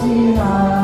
지나.